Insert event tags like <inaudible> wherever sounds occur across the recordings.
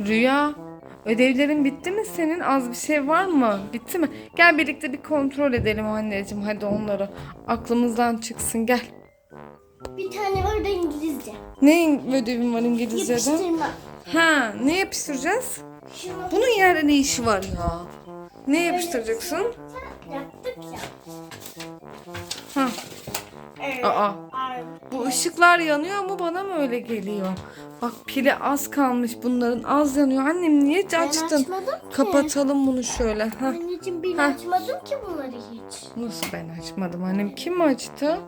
Rüya, ödevlerin bitti mi senin? Az bir şey var mı? Bitti mi? Gel birlikte bir kontrol edelim anneciğim. Hadi onları. Aklımızdan çıksın. Gel. Bir tane var da İngilizce. Ne ödevin var İngilizce'de? Yapıştırma. Ha, ne yapıştıracağız? Şunu Bunun yerde ne işi var ya? Ne yapıştıracaksın? yaptık ya. Ha, Evet. aa. Bu ışıklar yanıyor mu bana mı öyle geliyor? Bak pili az kalmış bunların az yanıyor. Annem niye açtın? açmadım ki. Kapatalım bunu şöyle. Ha. Anneciğim ben Heh. açmadım ki bunları hiç. Nasıl ben açmadım annem? Kim açtı?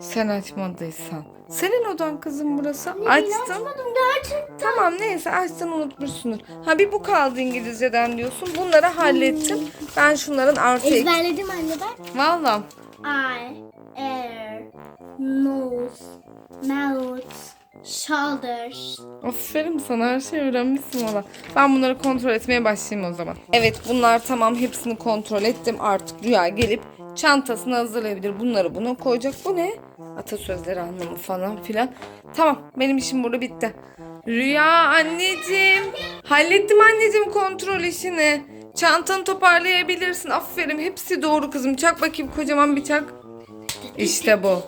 Sen açmadıysan. Senin odan kızım burası. Ben Açtın. açmadım gerçekten. Tamam neyse açtın unutmuşsundur. Ha bir bu kaldı İngilizceden diyorsun. Bunları hallettim. Ben şunların artı Ezberledim anne ben. Valla. Eye, air, nose, mouth, shoulders. Aferin sana her şeyi öğrenmişsin valla. Ben bunları kontrol etmeye başlayayım o zaman. Evet bunlar tamam hepsini kontrol ettim. Artık Rüya gelip çantasını hazırlayabilir. Bunları buna koyacak. Bu ne? Atasözleri anlamı falan filan. Tamam benim işim burada bitti. Rüya anneciğim. Hallettim anneciğim kontrol işini. Çantanı toparlayabilirsin. Aferin hepsi doğru kızım. Çak bakayım kocaman bir çak. İşte bu.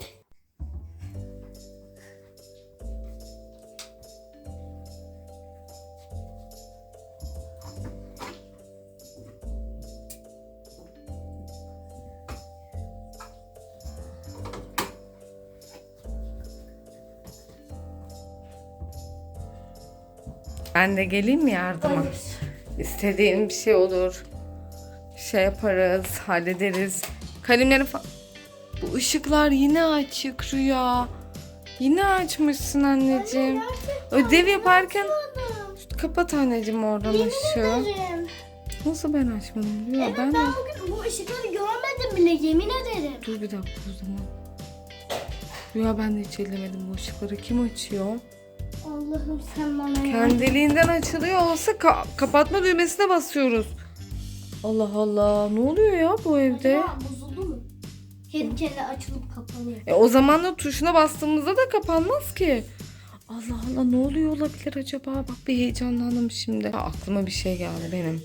Ben de geleyim mi yardıma? İstediğin bir şey olur. Şey yaparız, hallederiz. Kalemleri falan. Bu ışıklar yine açık Rüya. Yine açmışsın anneciğim. Ödev yaparken kapat anneciğim oradan ışığı. Ederim. Nasıl ben açmadım Rüya? Evet, Ben ben, bugün bu ışıkları görmedim bile yemin ederim. Dur bir dakika o zaman. Rüya ben de hiç ellemedim bu ışıkları. Kim açıyor? Allah'ım sen bana ya. Kendiliğinden açılıyor olsa ka- kapatma düğmesine basıyoruz. Allah Allah ne oluyor ya bu evde? Bozuldu mu? Kendi kendine açılıp kapanıyor. E, o zaman da tuşuna bastığımızda da kapanmaz ki. Allah Allah ne oluyor olabilir acaba? Bak bir heyecanlandım şimdi. Ha, aklıma bir şey geldi benim.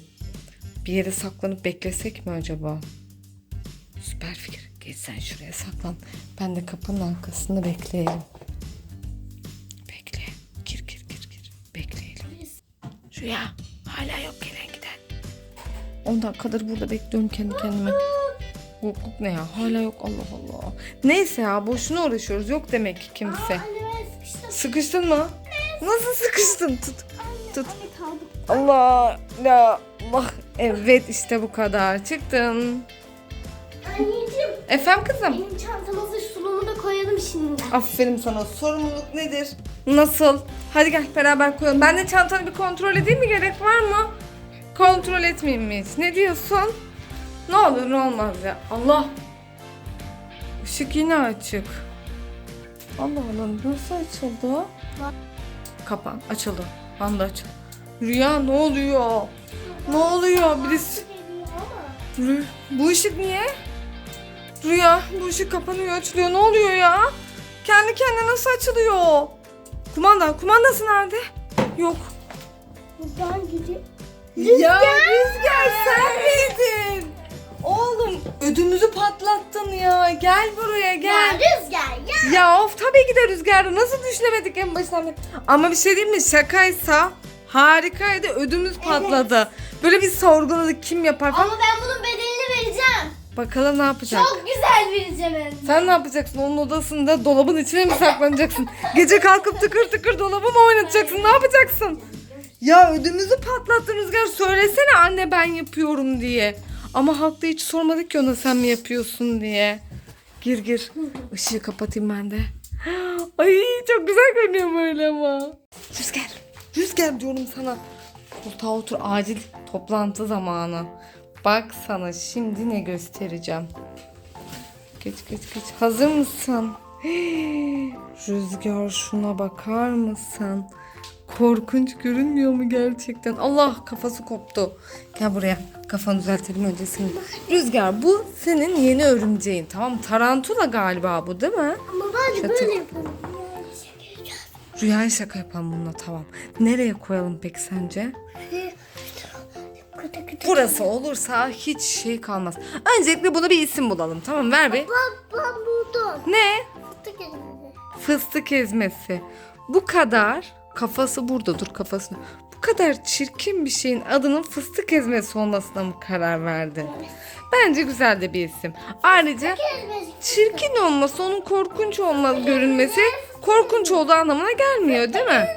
Bir yere saklanıp beklesek mi acaba? Süper fikir. Geç sen şuraya saklan. Ben de kapının arkasında bekleyelim. Bekle. Gir gir gir gir. Bekleyelim. Rüya hala yok gelen giden. 10 dakikadır burada bekliyorum kendi kendime. Yokluk ne ya? Hala yok Allah Allah. Neyse ya boşuna uğraşıyoruz. Yok demek ki kimse. Anne ben sıkıştım. Sıkıştın mı? Nasıl sıkıştın? Tut. Tut. Anne kaldım. Allah la Allah. Evet işte bu kadar. Çıktın. Anneciğim Efendim kızım? benim çantamızı suluğunu da koyalım şimdi. Aferin sana. Sorumluluk nedir? Nasıl? Hadi gel beraber koyalım. Ben de çantanı bir kontrol edeyim mi? Gerek var mı? Kontrol etmeyeyim mi hiç? Ne diyorsun? Ne olur ne olmaz ya. Allah. Işık yine açık. Allah Allah nasıl açıldı? Kapan açıldı. Anda açıldı. Rüya ne oluyor? Ne oluyor? Birisi... Rü- Bu ışık niye? Rüya bu ışık kapanıyor açılıyor. Ne oluyor ya? Kendi kendine nasıl açılıyor? Kumanda, kumandası nerede? Yok. Buradan gidip. Ya Rüzgar sen miydin? Oğlum ödümüzü patlattın ya. Gel buraya Ya gel. rüzgar ya. Ya of tabii ki de Rüzgar'ı nasıl düşünemedik en baştan beri. Ama bir şey diyeyim mi şakaysa harikaydı ödümüz patladı. Böyle bir sorguladık kim yapar falan. Ama ben bunun bedelini vereceğim. Bakalım ne yapacak. Çok güzel vereceğim hem de. Sen ne yapacaksın? Onun odasında dolabın içine mi saklanacaksın? Gece kalkıp tıkır tıkır dolabı mı oynatacaksın? Ne yapacaksın? Ya ödümüzü patlattın Rüzgar. Söylesene anne ben yapıyorum diye. Ama haklı hiç sormadık ki ona sen mi yapıyorsun diye. Gir gir. Işığı kapatayım ben de. <gasps> Ay çok güzel görünüyor böyle ama. Rüzgar. Rüzgar diyorum sana. Koltuğa otur acil toplantı zamanı. Bak sana şimdi ne göstereceğim. Geç geç geç. Hazır mısın? <gasps> Rüzgar şuna bakar mısın? Korkunç görünmüyor mu gerçekten? Allah kafası koptu. Gel buraya. Kafanı düzeltelim önce senin. Rüzgar bu senin yeni örümceğin tamam? Tarantula galiba bu değil mi? Ama bence böyle yapalım. Rüyaya şaka yapalım bununla tamam. Nereye koyalım peki sence? Burası olursa hiç şey kalmaz. Öncelikle buna bir isim bulalım tamam ver bir. Ben, ben buldum. Ne? Fıstık elinde. Fıstık ezmesi. Bu kadar kafası burada dur kafasını. Bu kadar çirkin bir şeyin adının fıstık ezmesi olmasına mı karar verdin? Bence güzel de bir isim. Ayrıca çirkin olması, onun korkunç olması görünmesi korkunç olduğu anlamına gelmiyor değil mi?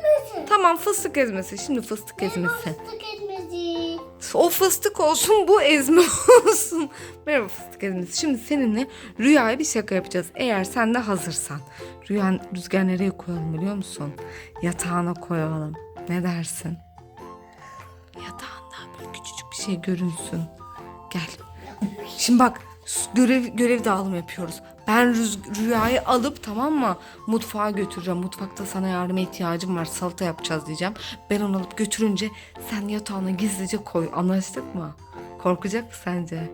Tamam fıstık ezmesi. Şimdi fıstık ezmesi. Fıstık elmesi. O fıstık olsun bu ezme <laughs> olsun. Merhaba fıstık ezmesi. Şimdi seninle rüyaya bir şaka yapacağız. Eğer sen de hazırsan. Rüya rüzgar nereye koyalım biliyor musun? Yatağına koyalım. Ne dersin? Yatağından böyle küçücük bir şey görünsün. Gel. <laughs> Şimdi bak görev görev dağılımı yapıyoruz. Ben rüz, rüyayı alıp tamam mı mutfağa götüreceğim. Mutfakta sana yardıma ihtiyacım var. Salata yapacağız diyeceğim. Ben onu alıp götürünce sen yatağına gizlice koy. Anlaştık mı? Korkacak mı sence?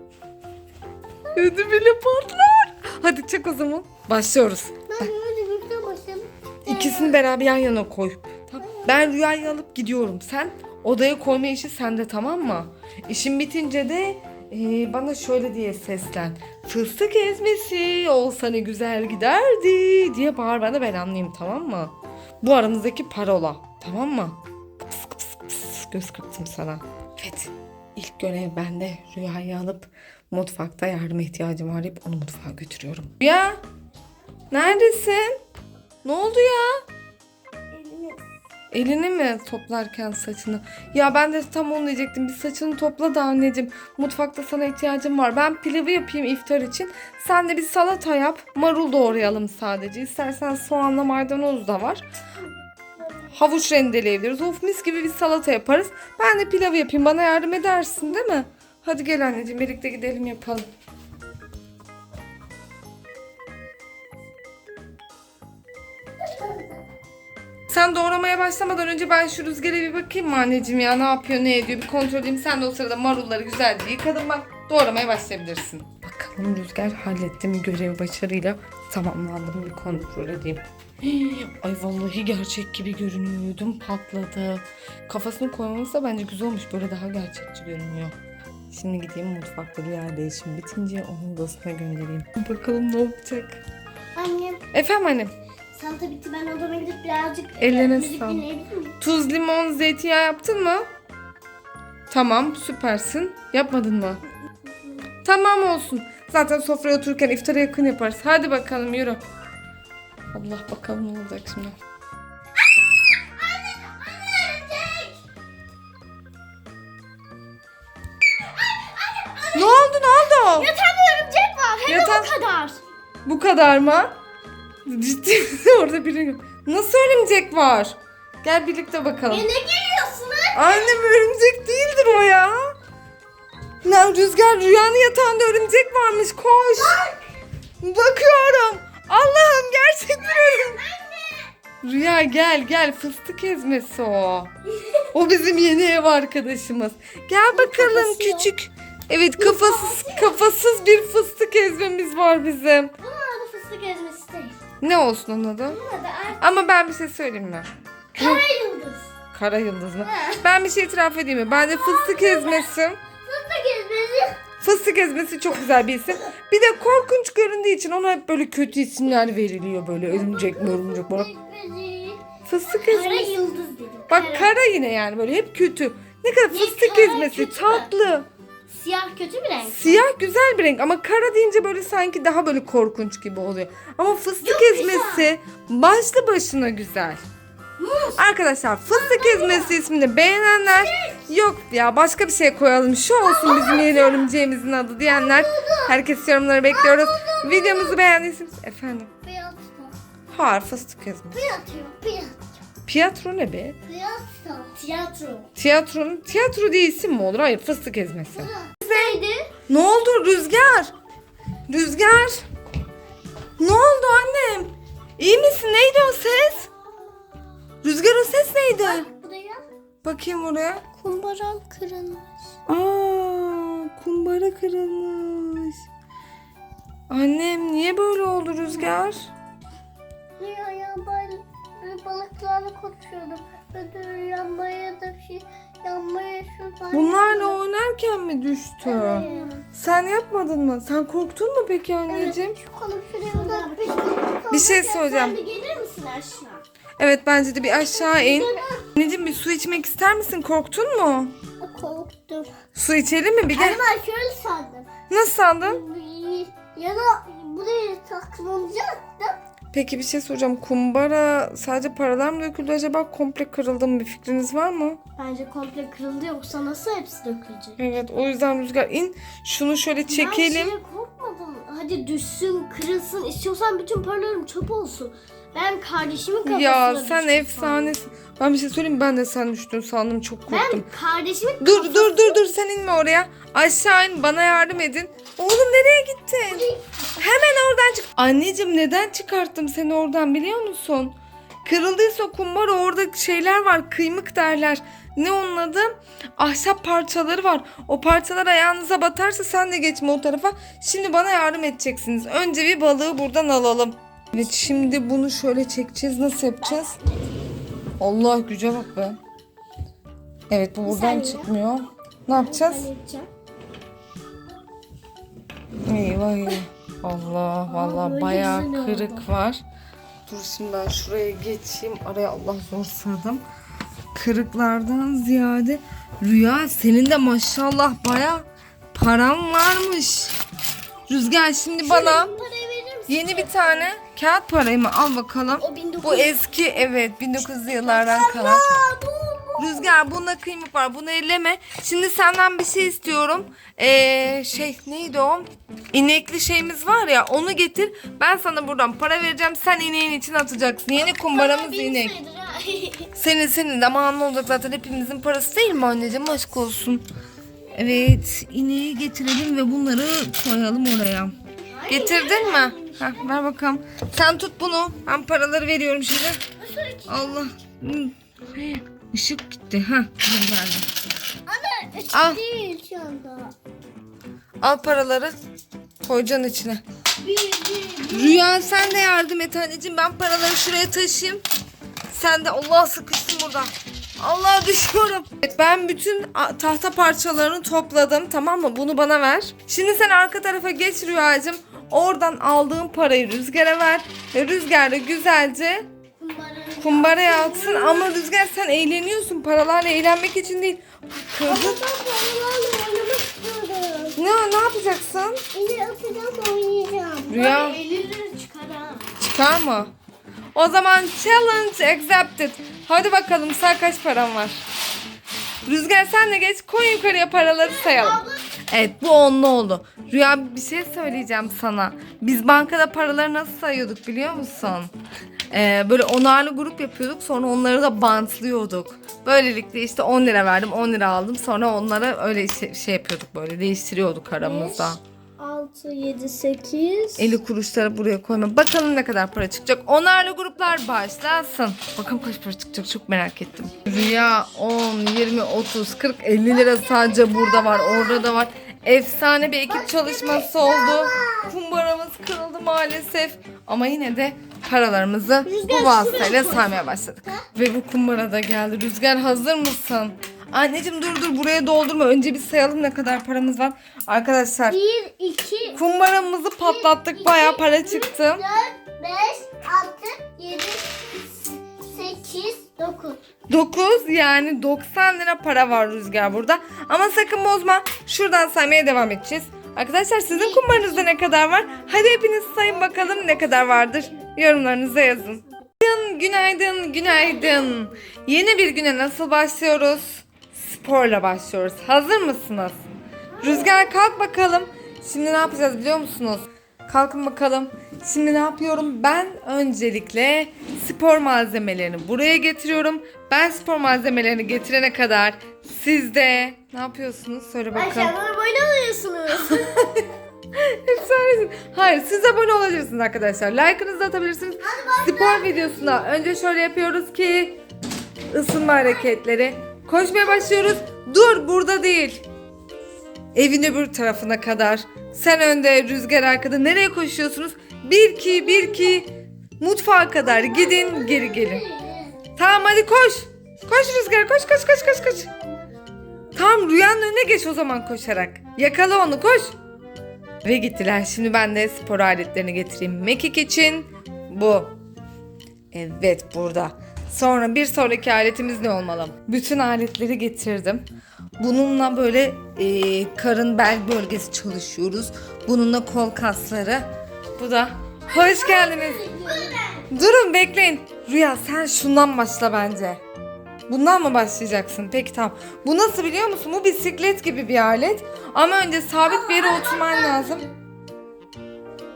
Ödü bile patlar. Hadi çek o zaman. Başlıyoruz. Ben böyle birlikte başladım. İkisini beraber yan yana koy. Tamam. Ben rüyayı alıp gidiyorum. Sen odaya koyma işi sende tamam mı? İşin bitince de e, bana şöyle diye seslen. Fıstık ezmesi olsa ne güzel giderdi diye bağır bana ben anlayayım tamam mı? Bu aramızdaki parola tamam mı? Kıps kıps kıps göz kırptım sana. Evet ilk görev bende rüyayı alıp mutfakta yardıma ihtiyacım var deyip onu mutfağa götürüyorum. Rüya neredesin? Ne oldu ya? Elini mi toplarken saçını? Ya ben de tam onu diyecektim. Bir saçını topla da anneciğim. Mutfakta sana ihtiyacım var. Ben pilavı yapayım iftar için. Sen de bir salata yap. Marul doğrayalım sadece. İstersen soğanla maydanoz da var. Havuç rendeleyebiliriz. Of mis gibi bir salata yaparız. Ben de pilavı yapayım. Bana yardım edersin değil mi? Hadi gel anneciğim birlikte gidelim yapalım. Sen doğramaya başlamadan önce ben şu rüzgara bir bakayım mı anneciğim ya ne yapıyor ne ediyor bir kontrol edeyim. Sen de o sırada marulları güzelce yıkadın bak doğramaya başlayabilirsin. Bakalım rüzgar halletti mi görevi başarıyla tamamlandı mı bir kontrol edeyim. Hii, <gasps> Ay vallahi gerçek gibi görünüyor. Ödüm patladı. Kafasını koymaması da bence güzel olmuş. Böyle daha gerçekçi görünüyor. Şimdi gideyim mutfakta bir yer değişim bitince onun odasına göndereyim. Bakalım ne yapacak. Annem Efendim annem. Salata bitti ben odama gidip birazcık Ellerine müzik sağlık. dinleyebilir miyim? Tuz, limon, zeytinyağı yaptın mı? Tamam süpersin. Yapmadın mı? Tamam olsun. Zaten sofraya otururken iftara yakın yaparız. Hadi bakalım yürü. Allah bakalım ne olacak şimdi. Ne oldu ne oldu? Yatağımda örümcek var. Hem de bu kadar. Bu kadar mı? Ciddi misin? <laughs> Orada biri. Nasıl örümcek var? Gel birlikte bakalım. Ya ne geliyorsunuz? Annem örümcek değildir o ya. Lan Rüzgar rüyanın yatağında örümcek varmış koş. Bakıyorum. Allah'ım gerçekten örümcek. Rüya gel gel fıstık ezmesi o. O bizim yeni ev arkadaşımız. Gel bakalım Kafası yok. küçük. Evet kafasız kafasız bir fıstık ezmemiz var bizim. Bunun adı fıstık ezmesi. Ne olsun onun adı? Bunun adı Ama ben bir şey söyleyeyim mi? kara yıldız. Kara yıldız mı? Ben bir şey itiraf edeyim mi? Bence fıstık ezmesi. Fıstık ezmesi. Fıstık ezmesi çok güzel bir isim. Bir de korkunç göründüğü için ona hep böyle kötü isimler veriliyor böyle örümcek mi örümcek böyle. Ezmesi. Fıstık Kara ezmesi. yıldız dedim. Bak kara yine yani böyle hep kötü. Ne kadar fıstık kara ezmesi kötü tatlı. Siyah kötü bir renk. Siyah güzel bir renk ama kara deyince böyle sanki daha böyle korkunç gibi oluyor. Ama fıstık Yok, ezmesi başlı başına güzel. Arkadaşlar fıstık ezmesi ismini beğenenler yok ya başka bir şey koyalım şu olsun bizim yeni örümceğimizin adı diyenler herkes yorumları bekliyoruz. Videomuzu beğendiyseniz efendim. Hayır fıstık ezmesi. Piyatro. Ne be? Piyatro. Tiyatro. Tiyatronun tiyatro diye isim mi olur? Hayır fıstık ezmesi. Neydi? Ne oldu Rüzgar? Rüzgar. Ne oldu annem? İyi misin? Neydi o ses? Rüzgar o ses neydi? Bu da ya. Bakayım oraya. Kumbaram kırılmış. Aa, kumbara kırılmış. Annem niye böyle oldu Rüzgar? Dünyaya böyle bir balık çocuklarla konuşuyordum. Ödül yanmaya da şey yanmaya şuradan. Bunlarla oynarken mi düştü? Evet. Sen yapmadın mı? Sen korktun mu peki anneciğim? Evet, Şu kolum şuraya uzatmıştım. Bir şey söyleyeceğim. Sen de gelir misin aşağı? Evet bence de bir aşağı in. Anneciğim bir su içmek ister misin? Korktun mu? Korktum. Su içelim mi? Bir gel. Hani ben şöyle sandım. Nasıl sandın? Ya da buraya saklanacaktım. Peki bir şey soracağım. Kumbara sadece paralar mı döküldü acaba? Komple kırıldı mı? Bir fikriniz var mı? Bence komple kırıldı yoksa nasıl hepsi dökülecek? Evet o yüzden Rüzgar in. Şunu şöyle Ben çekelim. şeye korkmadım. Hadi düşsün, kırılsın. İstiyorsan bütün paralarım çöp olsun. Ben kardeşimin kafasına Ya düştüm sen sandım. efsanesin. Ben bir şey söyleyeyim ben de sen düştün sandım çok korktum. Ben kardeşimin Dur kafası- dur dur dur sen inme oraya. Aşağı in bana yardım edin. Oğlum nereye gittin? Hemen oradan çık. Anneciğim neden çıkarttım seni oradan biliyor musun? Kırıldıysa kumbara orada şeyler var kıymık derler. Ne onun adı? Ahşap parçaları var. O parçalar ayağınıza batarsa sen de geçme o tarafa. Şimdi bana yardım edeceksiniz. Önce bir balığı buradan alalım. Evet şimdi bunu şöyle çekeceğiz. Nasıl yapacağız? Allah güce bak be. Evet bu buradan çıkmıyor. Ne yapacağız? Eyvah eyvah. Allah vallahi bayağı kırık var. Dur şimdi ben şuraya geçeyim. Araya Allah zor sığdım. Kırıklardan ziyade Rüya senin de maşallah bayağı param varmış. Rüzgar şimdi bana? Yeni bir tane kağıt parayı mı al bakalım. O 1900. Bu eski evet 1900'lü yıllardan kalan. Rüzgar bunda kıymık var. Bunu elleme. Şimdi senden bir şey istiyorum. Ee, şey neydi o? İnekli şeyimiz var ya onu getir. Ben sana buradan para vereceğim. Sen ineğin içine atacaksın. Yeni kumbaramız inek. ha. <laughs> Senin senin de aman ne olacak zaten hepimizin parası değil mi anneciğim? Aşk olsun. Evet ineği getirelim ve bunları koyalım oraya. Getirdin mi? Heh, ver bakalım. Sen tut bunu. Ben paraları veriyorum şimdi. Allah. Işık gitti. Ha, geldi. Ana üç Al. değil şu anda. Al paraları. Koyacaksın içine. Bir, bir, bir. Rüya sen de yardım et anneciğim. Ben paraları şuraya taşıyayım. Sen de Allah sıkıştın burada. Allah düşüyorum. Evet, ben bütün tahta parçalarını topladım tamam mı? Bunu bana ver. Şimdi sen arka tarafa geç Rüyacığım. Oradan aldığın parayı Rüzgar'a ver. Ve Rüzgar da güzelce kumbaraya atsın. Ama Rüzgar sen eğleniyorsun. Paralarla eğlenmek için değil. İstiyorum. Ne, ne yapacaksın? Yine atacağım oynayacağım. Rüya. Böyle 50 lira çıkar mı? O zaman challenge accepted. Hadi bakalım sen kaç paran var? Rüzgar sen de geç koy yukarıya paraları sayalım. Evet bu onlu oldu. Rüya bir şey söyleyeceğim sana. Biz bankada paraları nasıl sayıyorduk biliyor musun? Ee, böyle onarlı grup yapıyorduk sonra onları da bantlıyorduk. Böylelikle işte 10 lira verdim 10 lira aldım sonra onlara öyle şey, şey yapıyorduk böyle değiştiriyorduk aramızda. 6, 7, 8. 50 kuruşları buraya koyma. Bakalım ne kadar para çıkacak. Onarlı gruplar başlasın. Bakalım kaç para çıkacak çok merak ettim. Rüya 10, 20, 30, 40, 50 lira sadece burada var. Orada da var. Efsane bir ekip çalışması oldu. Kumbaramız kırıldı maalesef. Ama yine de paralarımızı bu vasıtayla saymaya başladık. Ve bu kumbara da geldi. Rüzgar hazır mısın? Anneciğim dur dur buraya doldurma. Önce bir sayalım ne kadar paramız var. Arkadaşlar 1, 2, Kumbaramızı patlattık. Bayağı para çıktı. 4, 5, 6, 7, 8, 9. 9 yani 90 lira para var Rüzgar burada. Ama sakın bozma. Şuradan saymaya devam edeceğiz. Arkadaşlar sizin kumbaranızda ne kadar var? Hadi hepiniz sayın bakalım ne kadar vardır. Yorumlarınıza yazın. Günaydın, günaydın, günaydın. Yeni bir güne nasıl başlıyoruz? Sporla başlıyoruz. Hazır mısınız? Rüzgar kalk bakalım. Şimdi ne yapacağız biliyor musunuz? Kalkın bakalım. Şimdi ne yapıyorum? Ben öncelikle spor malzemelerini buraya getiriyorum. Ben spor malzemelerini getirene kadar siz de ne yapıyorsunuz? Söyle bakalım. Aşağıdan böyle alıyorsunuz. <laughs> Efsanesin. Hayır siz abone olabilirsiniz arkadaşlar. Like'ınızı atabilirsiniz. Spor videosuna önce şöyle yapıyoruz ki ısınma hareketleri. Koşmaya başlıyoruz. Dur burada değil. Evin öbür tarafına kadar. Sen önde rüzgar arkada. Nereye koşuyorsunuz? Bir ki bir ki mutfağa kadar gidin geri gelin. Tamam hadi koş. Koş Rüzgar koş koş koş koş koş. Tamam Rüyanın önüne geç o zaman koşarak. Yakala onu koş. Ve gittiler. Şimdi ben de spor aletlerini getireyim. Mekik için bu. Evet burada. Sonra bir sonraki aletimiz ne olmalı? Bütün aletleri getirdim. Bununla böyle e, karın bel bölgesi çalışıyoruz. Bununla kol kasları. Bu da. Hoş geldiniz. Durun bekleyin. Rüya sen şundan başla bence. Bundan mı başlayacaksın? Peki tamam. Bu nasıl biliyor musun? Bu bisiklet gibi bir alet. Ama önce sabit bir yere oturman lazım.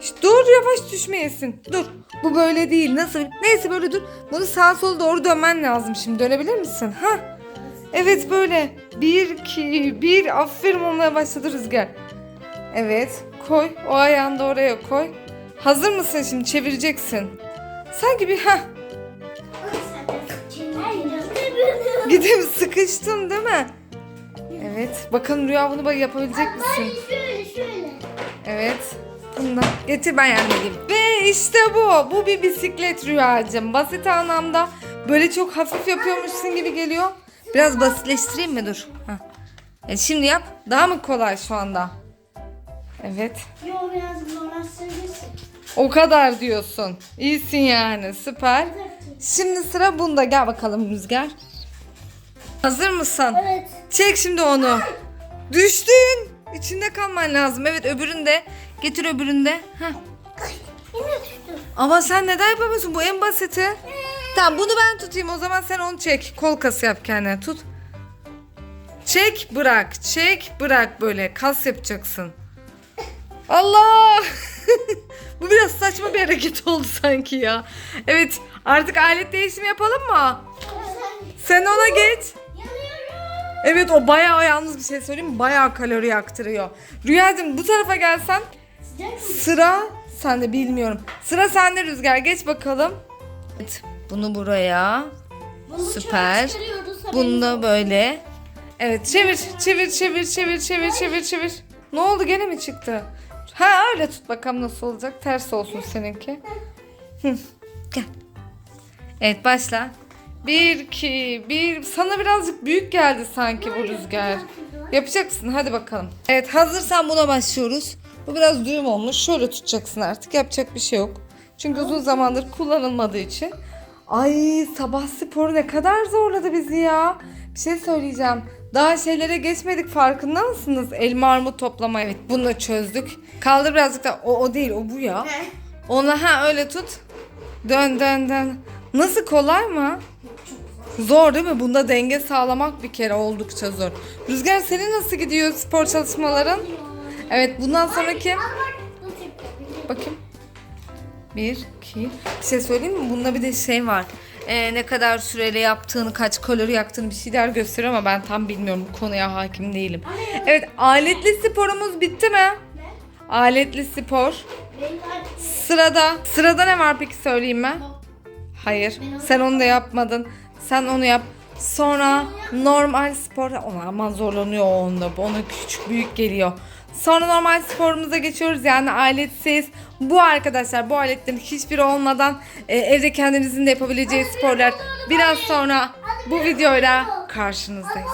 Şş, dur yavaş düşmeyesin. Dur. Bu böyle değil. Nasıl? Neyse böyle dur. Bunu sağa sola doğru dönmen lazım şimdi. Dönebilir misin? Ha? Evet böyle. Bir, iki, bir. Aferin olmaya başladı Rüzgar. Evet. Koy. O ayağını da oraya koy. Hazır mısın şimdi? Çevireceksin. Sanki bir ha gidip sıkıştın değil mi? Evet. Bakalım Rüya bunu yapabilecek misin? Şöyle şöyle. Evet. Bundan getir ben yardım edeyim. Ve işte bu. Bu bir bisiklet Rüyacığım. Basit anlamda böyle çok hafif yapıyormuşsun gibi geliyor. Biraz basitleştireyim mi? Dur. Heh. E şimdi yap. Daha mı kolay şu anda? Evet. Yo biraz zorlaştırabilirsin. O kadar diyorsun. İyisin yani. Süper. Şimdi sıra bunda. Gel bakalım Rüzgar. Hazır mısın? Evet. Çek şimdi onu. Düştün. İçinde kalman lazım. Evet öbüründe. Getir. Heh. Yine düştüm. Ama sen neden yapamıyorsun? Bu en basiti. Tamam bunu ben tutayım. O zaman sen onu çek. Kol kası yap kendine. Tut. Çek bırak. Çek bırak böyle. Kas yapacaksın. Allah! <laughs> Bu biraz saçma bir hareket oldu sanki ya. Evet artık alet değişimi yapalım mı? Sen ona geç. Evet o bayağı yalnız bir şey söyleyeyim mi? Bayağı kalori yaktırıyor. Rüyacığım bu tarafa gelsen? Sıra sende bilmiyorum. Sıra sende Rüzgar geç bakalım. Evet bunu buraya. Bunu Süper. Bunu da böyle. Evet çevir çevir çevir çevir çevir çevir çevir. Ne oldu gene mi çıktı? Ha öyle tut bakalım nasıl olacak. Ters olsun seninki. Hı, Gel. Evet başla. Bir, iki, bir. Sana birazcık büyük geldi sanki bu rüzgar. Yapacaksın hadi bakalım. Evet hazırsan buna başlıyoruz. Bu biraz düğüm olmuş. Şöyle tutacaksın artık. Yapacak bir şey yok. Çünkü uzun zamandır kullanılmadığı için. Ay sabah sporu ne kadar zorladı bizi ya. Bir şey söyleyeceğim. Daha şeylere geçmedik farkında mısınız? Elma armut toplama. Evet bunu da çözdük. Kaldır birazcık da. O, o değil o bu ya. Ona ha öyle tut. Dön dön dön. Nasıl kolay mı? Zor değil mi? Bunda denge sağlamak bir kere oldukça zor. Rüzgar senin nasıl gidiyor spor çalışmaların? Evet bundan sonraki... Bakayım. Bir, iki. Bir şey söyleyeyim mi? Bunda bir de şey var. Ee, ne kadar süreyle yaptığını, kaç kalori yaktığını bir şeyler gösteriyor ama ben tam bilmiyorum. Bu konuya hakim değilim. Evet aletli sporumuz bitti mi? Aletli spor. Sırada. Sırada ne var peki söyleyeyim mi? Hayır. Sen onu da yapmadın. Sen onu yap. Sonra normal spor. Ona aman zorlanıyor onda. Ona küçük büyük geliyor. Sonra normal sporumuza geçiyoruz. Yani aletsiz. Bu arkadaşlar bu aletlerin hiçbiri olmadan e, evde kendinizin de yapabileceği sporlar. Biraz sonra bu videoyla karşınızdayız.